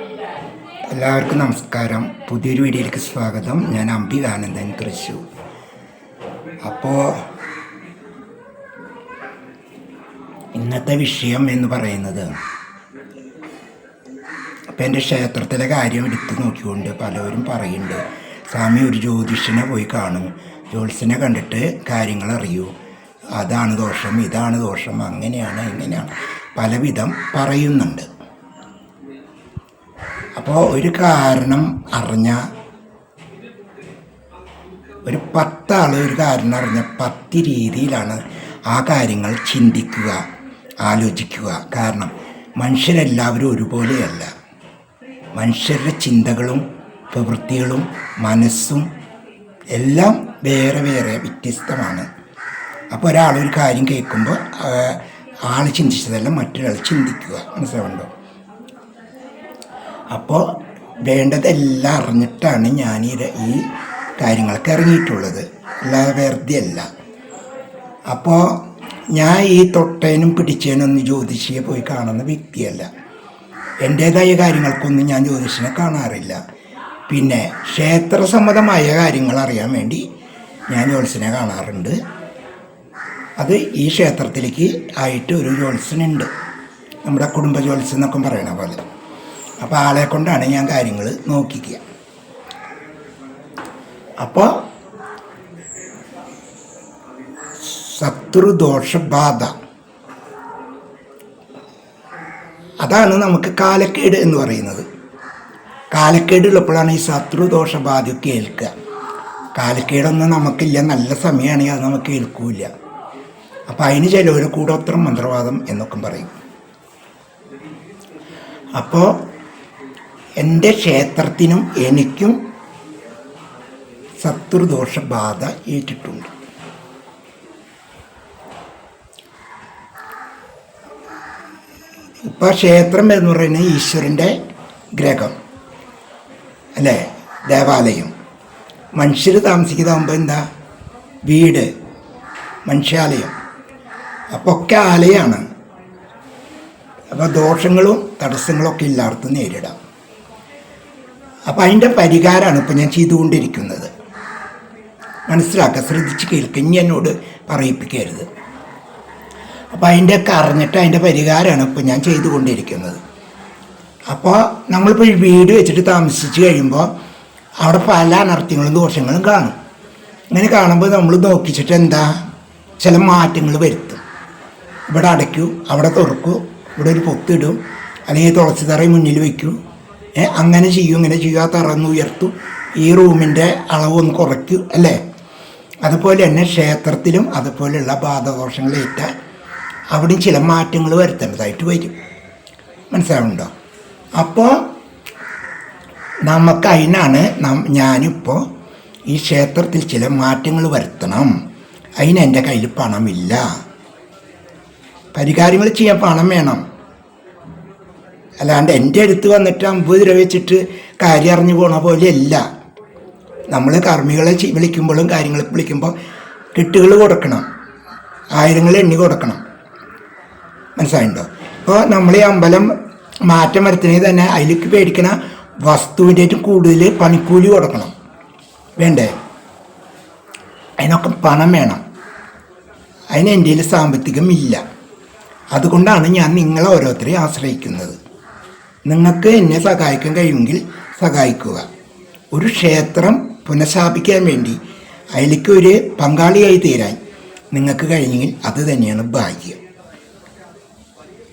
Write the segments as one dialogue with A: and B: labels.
A: എല്ലാവർക്കും നമസ്കാരം. പുതിയൊരു വീഡിയോയിലേക്ക് സ്വാഗതം. ഞാൻ അമ്പി ആനന്ദൻ തൃശൂർ അപ്പോൾ ഇന്നത്തെ വിഷയം എന്ന് പറയുന്നത് അപ്പം എന്റെ ക്ഷേത്രത്തിലെ കാര്യം എടുത്ത് നോക്കിക്കൊണ്ട് പലവരും പറയുന്നുണ്ട്. സ്വാമി ഒരു ജ്യോതിഷനെ പോയി കാണും. ജ്യോത്സ്യനെ കണ്ടിട്ട് കാര്യങ്ങൾ അറിയൂ. അതാണ് ദോഷം ഇതാണ് ദോഷം അങ്ങനെയാണ് ഇങ്ങനെയാണ്. പലവിധം പറയുന്നുണ്ട്. അപ്പോൾ ഒരു കാരണം അറിഞ്ഞ ഒരു പത്താൾ ഒരു കാരണം അറിഞ്ഞ പത്ത് രീതിയിലാണ് ആ കാര്യങ്ങൾ ചിന്തിക്കുക ആലോചിക്കുക. കാരണം മനുഷ്യരെല്ലാവരും ഒരുപോലെയല്ല. മനുഷ്യരുടെ ചിന്തകളും പ്രവൃത്തികളും മനസ്സും എല്ലാം വേറെ വേറെ വ്യത്യസ്തമാണ്. അപ്പോൾ ഒരാൾ ഒരു കാര്യം കേൾക്കുമ്പോൾ ആൾ ചിന്തിച്ചതെല്ലാം മറ്റൊരാൾ ചിന്തിക്കുക. മനസ്സിലാവുണ്ടോ അപ്പോൾ വേണ്ടതെല്ലാം അറിഞ്ഞിട്ടാണ് ഞാൻ ഈ ഈ കാര്യങ്ങളൊക്കെ ഇറങ്ങിയിട്ടുള്ളത്. അല്ലാതെ വെറുതെ അല്ല അപ്പോൾ ഞാൻ ഈ തൊട്ടേനും പിടിച്ചേനൊന്നും ജ്യോതിഷിയെ പോയി കാണുന്ന വ്യക്തിയല്ല. എന്റേതായ കാര്യങ്ങൾക്കൊന്നും ഞാൻ ജ്യോതിഷനെ കാണാറില്ല. പിന്നെ ക്ഷേത്രസമ്മതമായ കാര്യങ്ങൾ അറിയാൻ വേണ്ടി ഞാൻ ജ്യോത്സ്യനെ കാണാറുണ്ട്. അത് ഈ ക്ഷേത്രത്തിലേക്ക് ആയിട്ട് ഒരു ജ്യോത്സ്യനുണ്ട്. നമ്മുടെ കുടുംബ ജ്യോത്സ്യം എന്നൊക്കെ പറയണ പോലെ. അപ്പോൾ ആളെ കൊണ്ടാണ് ഞാൻ കാര്യങ്ങൾ നോക്കിക്കുക. അപ്പോൾ ശത്രുദോഷബാധ. അതാണ് നമുക്ക് കാലക്കേട് എന്ന് പറയുന്നത്. കാലക്കേട് ഉള്ളപ്പോഴാണ് ഈ ശത്രുദോഷബാധ കേൾക്കുക. കാലക്കേടൊന്നും നമുക്കില്ല നല്ല സമയമാണെങ്കിൽ അത് നമുക്ക് കേൾക്കൂല അപ്പം അതിന് ചിലവർ കൂടോത്രം മന്ത്രവാദം എന്നൊക്കെ പറയും. അപ്പോൾ എന്റെ ക്ഷേത്രത്തിനും എനിക്കും ശത്രുദോഷ ബാധ ഏറ്റിട്ടുണ്ട്. ഇപ്പോൾ ക്ഷേത്രം എന്ന് പറയുന്നത് ഈശ്വരന്റെ ഗ്രഹം അല്ലേ? ദേവാലയം. മനുഷ്യർ താമസിക്കുന്നതാകുമ്പോൾ എന്താ? വീട് മനുഷ്യാലയം. അപ്പോൾ ഒക്കെ ആലയമാണ് അപ്പോൾ ദോഷങ്ങളും തടസ്സങ്ങളും ഒക്കെ എല്ലായിടത്തും നേരിടാം. അപ്പോൾ അതിന്റെ പരിഹാരമാണ് ഇപ്പോൾ ഞാൻ ചെയ്തുകൊണ്ടിരിക്കുന്നത്. മനസ്സിലാക്കുക ശ്രദ്ധിച്ച് കേൾക്കുക ഇനി എന്നോട് പറയിപ്പിക്കരുത്. അപ്പോൾ അതിന്റെയൊക്കെ അറിഞ്ഞിട്ട് അതിന്റെ പരിഹാരമാണ് ഇപ്പോൾ ഞാൻ ചെയ്തുകൊണ്ടിരിക്കുന്നത്. അപ്പോൾ നമ്മളിപ്പോൾ ഈ വീട് വെച്ചിട്ട് താമസിച്ച് കഴിയുമ്പോൾ അവിടെ പല അനർത്ഥങ്ങളും ദോഷങ്ങളും കാണും. ഇങ്ങനെ കാണുമ്പോൾ നമ്മൾ നോക്കിച്ചിട്ട് എന്താ? ചില മാറ്റങ്ങൾ വരുത്തും. ഇവിടെ അടയ്ക്കൂ അവിടെ തുറക്കൂ ഇവിടെ ഒരു പൊത്തിടും അല്ലെങ്കിൽ തുളസി തറ മുന്നിൽ വയ്ക്കൂ അങ്ങനെ ചെയ്യും ഇങ്ങനെ ചെയ്യുക തറന്ന് ഈ റൂമിന്റെ അളവൊന്ന് കുറയ്ക്കും അല്ലേ? അതുപോലെ തന്നെ ക്ഷേത്രത്തിലും അതുപോലെയുള്ള ബാധദോഷങ്ങളേറ്റ അവിടെ ചില മാറ്റങ്ങൾ വരുത്തേണ്ടതായിട്ട് വരും. മനസ്സിലാവുന്നുണ്ടോ? അപ്പോൾ നമുക്ക് അതിനാണ് ഞാനിപ്പോൾ ഈ ക്ഷേത്രത്തിൽ ചില മാറ്റങ്ങൾ വരുത്തണം. അതിന് എന്റെ കയ്യിൽ പണമില്ല. പരിഹാരങ്ങൾ ചെയ്യാൻ പണം വേണം. അല്ലാണ്ട് എന്റെ അടുത്ത് വന്നിട്ട് അമ്പത് രൂപ വെച്ചിട്ട് കാര്യം അറിഞ്ഞു പോണ പോലെയല്ല. നമ്മൾ കർമ്മികളെ വിളിക്കുമ്പോഴും കാര്യങ്ങളൊക്കെ വിളിക്കുമ്പോൾ കിട്ടുകൾ കൊടുക്കണം. ആയിരങ്ങൾ എണ്ണി കൊടുക്കണം. മനസ്സിലായിട്ടുണ്ടോ അപ്പോൾ നമ്മൾ ഈ അമ്പലം മാറ്റം വരുത്തണമെങ്കിൽ തന്നെ അതിലേക്ക് പേടിക്കണ വസ്തുവിന്റെ കൂടുതൽ പണിക്കൂലി കൊടുക്കണം. വേണ്ടേ? അതിനൊക്കെ പണം വേണം. അതിന് എന്റെ സാമ്പത്തികം ഇല്ല. അതുകൊണ്ടാണ് ഞാൻ നിങ്ങളെ ഓരോരുത്തരെയും ആശ്രയിക്കുന്നത്. നിങ്ങൾക്ക് എന്നെ സഹായിക്കാൻ കഴിയുമെങ്കിൽ സഹായിക്കുക. ഒരു ക്ഷേത്രം പുനഃസ്ഥാപിക്കാൻ വേണ്ടി അതിലേക്ക് ഒരു പങ്കാളിയായി തീരാൻ നിങ്ങൾക്ക് കഴിഞ്ഞെങ്കിൽ അത് തന്നെയാണ് ഭാഗ്യം.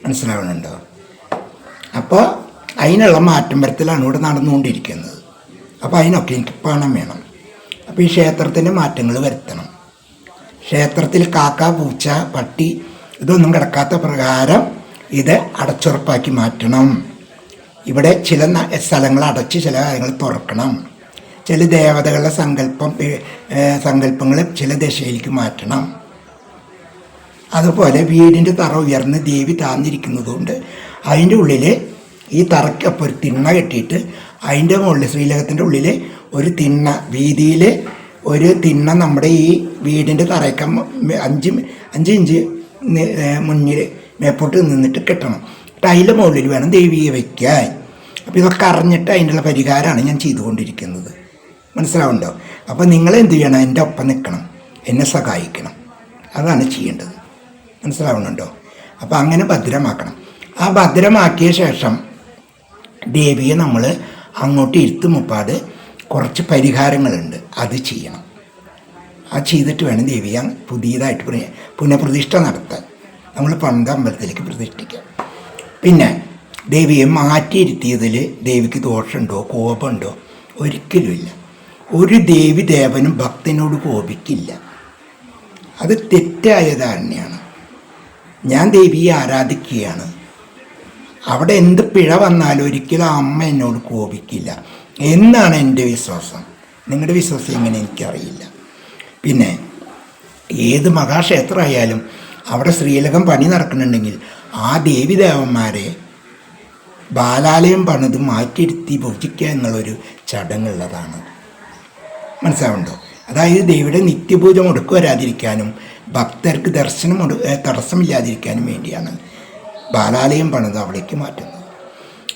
A: മനസ്സിലാവുന്നുണ്ടോ? അപ്പോൾ അതിനുള്ള മാറ്റം വരത്തിലാണ് ഇവിടെ നടന്നുകൊണ്ടിരിക്കുന്നത്. അപ്പോൾ അതിനൊക്കെ എനിക്ക് പണം വേണം. അപ്പോൾ ഈ ക്ഷേത്രത്തിന്റെ മാറ്റങ്ങൾ വരുത്തണം. ക്ഷേത്രത്തിൽ കാക്ക പൂച്ച പട്ടി ഇതൊന്നും കിടക്കാത്ത പ്രകാരം ഇത് അടച്ചുറപ്പാക്കി മാറ്റണം. ഇവിടെ ചില സ്ഥലങ്ങൾ അടച്ച് ചില കാര്യങ്ങൾ തുറക്കണം. ചില ദേവതകളുടെ സങ്കല്പം സങ്കല്പങ്ങൾ ചില ദശയിലേക്ക് മാറ്റണം. അതുപോലെ വീടിന്റെ തറ ഉയർന്ന് ദേവി താന്നിരിക്കുന്നതുകൊണ്ട് അതിന്റെ ഉള്ളിൽ ഈ തറയ്ക്കൊപ്പം ഒരു തിണ്ണ കെട്ടിയിട്ട് അതിന്റെ മുകളിൽ ശ്രീലകത്തിന്റെ ഉള്ളിൽ ഒരു തിണ്ണ വീതിയിൽ ഒരു തിണ്ണ നമ്മുടെ ഈ വീടിന്റെ തറയ്ക്ക അഞ്ച് അഞ്ച് ഇഞ്ച് മുന്നിൽ മേപ്പോട്ട് നിന്നിട്ട് കെട്ടണം. അതിന്റെ മുകളിൽ വേണം ദേവിയെ വയ്ക്കാൻ. അപ്പോൾ ഇതൊക്കെ അറിഞ്ഞിട്ട് അതിനുള്ള പരിഹാരമാണ് ഞാൻ ചെയ്തുകൊണ്ടിരിക്കുന്നത്. മനസ്സിലാവുണ്ടോ അപ്പോൾ നിങ്ങൾ എന്ത് ചെയ്യണം? എന്റെ ഒപ്പം നിൽക്കണം. എന്നെ സഹായിക്കണം. അതാണ് ചെയ്യേണ്ടത്. മനസ്സിലാവുന്നുണ്ടോ? അപ്പോൾ അങ്ങനെ ഭദ്രമാക്കണം. ആ ഭദ്രമാക്കിയ ശേഷം ദേവിയെ നമ്മൾ അങ്ങോട്ട് ഇരുത്ത് മുപ്പാട് കുറച്ച് പരിഹാരങ്ങളുണ്ട്. അത് ചെയ്യണം. ആ ചെയ്തിട്ട് വേണം ദേവിയെ പുതിയതായിട്ട് പ്ര- പുനഃപ്രതിഷ്ഠ നടത്താൻ. നമ്മൾ പണ്ട് അമ്പലത്തിലേക്ക് പ്രതിഷ്ഠിക്കാം. പിന്നെ ദേവിയെ മാറ്റിയിരുത്തിയതിൽ ദേവിക്ക് ദോഷമുണ്ടോ കോപമുണ്ടോ? ഒരിക്കലുമില്ല. ഒരു ദേവി ദേവനും ഭക്തനോട് കോപിക്കില്ല. അത് തെറ്റായ ധാരണയാണ്. ഞാൻ ദേവിയെ ആരാധിക്കുകയാണ്. അവിടെ എന്ത് പിഴ വന്നാലും ഒരിക്കലും അമ്മ എന്നോട് കോപിക്കില്ല. എന്നാണ് എന്റെ വിശ്വാസം. നിങ്ങളുടെ വിശ്വാസം എങ്ങനെ എനിക്കറിയില്ല. പിന്നെ ഏത് മഹാക്ഷേത്രമായാലും അവിടെ ശ്രീലകം പണി നടക്കുന്നുണ്ടെങ്കിൽ ആ ദേവിദേവന്മാരെ ബാലാലയം പണിത് മാറ്റിയിരുത്തി പൂജിക്കുക എന്നുള്ളൊരു ചടങ്ങുള്ളതാണ്. മനസ്സിലാവുണ്ടോ അതായത് ദേവിയുടെ നിത്യപൂജ മുടക്കു വരാതിരിക്കാനും ഭക്തർക്ക് ദർശനം തടസ്സമില്ലാതിരിക്കാനും വേണ്ടിയാണ് ബാലാലയം പണിത് അവിടേക്ക് മാറ്റുന്നത്.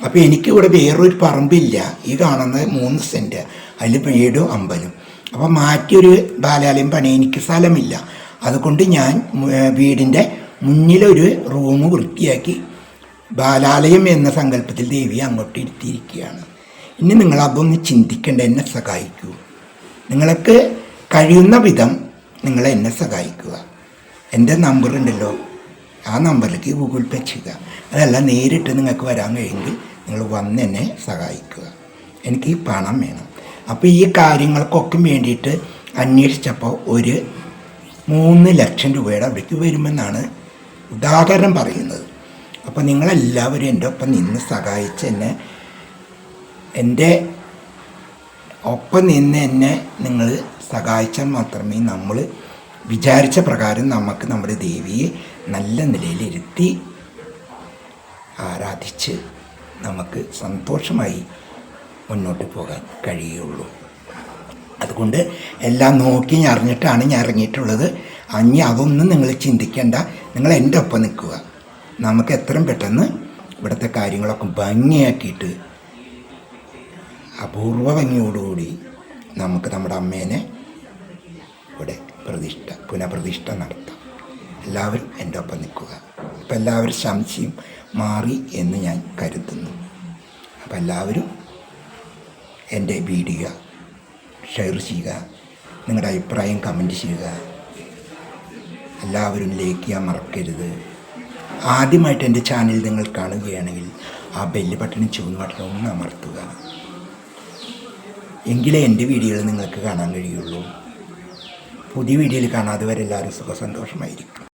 A: അപ്പോൾ എനിക്കിവിടെ വേറൊരു പറമ്പില്ല. ഈ കാണുന്ന മൂന്ന് സെന്റ് അതിൽ വീടും അമ്പലും. അപ്പോൾ മാറ്റിയൊരു ബാലാലയം പണി എനിക്ക് സ്ഥലമില്ല. അതുകൊണ്ട് ഞാൻ വീടിന്റെ മുന്നിലൊരു റൂം വൃത്തിയാക്കി ബാലാലയം എന്ന സങ്കല്പത്തിൽ ദേവി അങ്ങോട്ട് ഇരുത്തിയിരിക്കുകയാണ്. ഇനി നിങ്ങൾ അതൊന്ന് ചിന്തിക്കേണ്ട എന്നെ സഹായിക്കൂ. നിങ്ങൾക്ക് കഴിയുന്ന വിധം നിങ്ങൾ എന്നെ സഹായിക്കുക. എന്റെ നമ്പർ ഉണ്ടല്ലോ. ആ നമ്പറിലേക്ക് ഗൂഗിൾ പേ ചെയ്യുക. അതല്ല നേരിട്ട് നിങ്ങൾക്ക് വരാൻ കഴിയുമെങ്കിൽ നിങ്ങൾ വന്ന് എന്നെ സഹായിക്കുക. എനിക്ക് ഈ പണം വേണം. അപ്പോൾ ഈ കാര്യങ്ങൾക്കൊക്കെ വേണ്ടിയിട്ട് അന്വേഷിച്ചപ്പോൾ ഒരു മൂന്ന് ലക്ഷം രൂപയുടെ അവിടേക്ക് വരുമെന്നാണ് ഉദാഹരണം പറയുന്നത്. അപ്പോൾ നിങ്ങളെല്ലാവരും എന്റെ ഒപ്പം നിന്ന് സഹായിച്ച് എന്നെ എന്റെ ഒപ്പം നിന്ന് എന്നെ നിങ്ങൾ സഹായിച്ചാൽ മാത്രമേ നമ്മൾ വിചാരിച്ച പ്രകാരം നമുക്ക് നമ്മുടെ ദേവിയെ നല്ല നിലയിലിരുത്തി ആരാധിച്ച് നമുക്ക് സന്തോഷമായി മുന്നോട്ട് പോകാൻ കഴിയുള്ളൂ. അതുകൊണ്ട് എല്ലാം നോക്കി അറിഞ്ഞിട്ടാണ് ഞാൻ ഇറങ്ങിയിട്ടുള്ളത്. അഞ്ഞി അതൊന്നും നിങ്ങൾ ചിന്തിക്കേണ്ട. നിങ്ങൾ എന്റെ ഒപ്പം നിൽക്കുക. നമുക്ക് എത്രയും പെട്ടെന്ന് ഇവിടുത്തെ കാര്യങ്ങളൊക്കെ ഭംഗിയാക്കിയിട്ട് അപൂർവ ഭംഗിയോടുകൂടി നമുക്ക് നമ്മുടെ അമ്മേനെ ഇവിടെ പ്രതിഷ്ഠ പുനഃപ്രതിഷ്ഠ നടത്താം. എല്ലാവരും എന്റെ ഒപ്പം നിൽക്കുക. അപ്പം എല്ലാവരും സംശയം മാറി എന്ന് ഞാൻ കരുതുന്നു. അപ്പം എല്ലാവരും എന്റെ വീഡിയോ ഷെയർ ചെയ്യുക. നിങ്ങളുടെ അഭിപ്രായം കമന്റ് ചെയ്യുക. എല്ലാവരും ലൈക്ക് ചെയ്യാൻ മറക്കരുത്. ആദ്യമായിട്ട് എന്റെ ചാനൽ നിങ്ങൾ കാണുകയാണെങ്കിൽ ആ ബെല്ല് ബട്ടണും ചുവന്ന ബട്ടണും ഒന്ന് അമർത്തുക. എങ്കിലേ എന്റെ വീഡിയോകൾ നിങ്ങൾക്ക് കാണാൻ കഴിയുള്ളൂ. പുതിയ വീഡിയോയിൽ കാണാതെ വരെ എല്ലാവരും സുഖസന്തോഷമായിരിക്കും.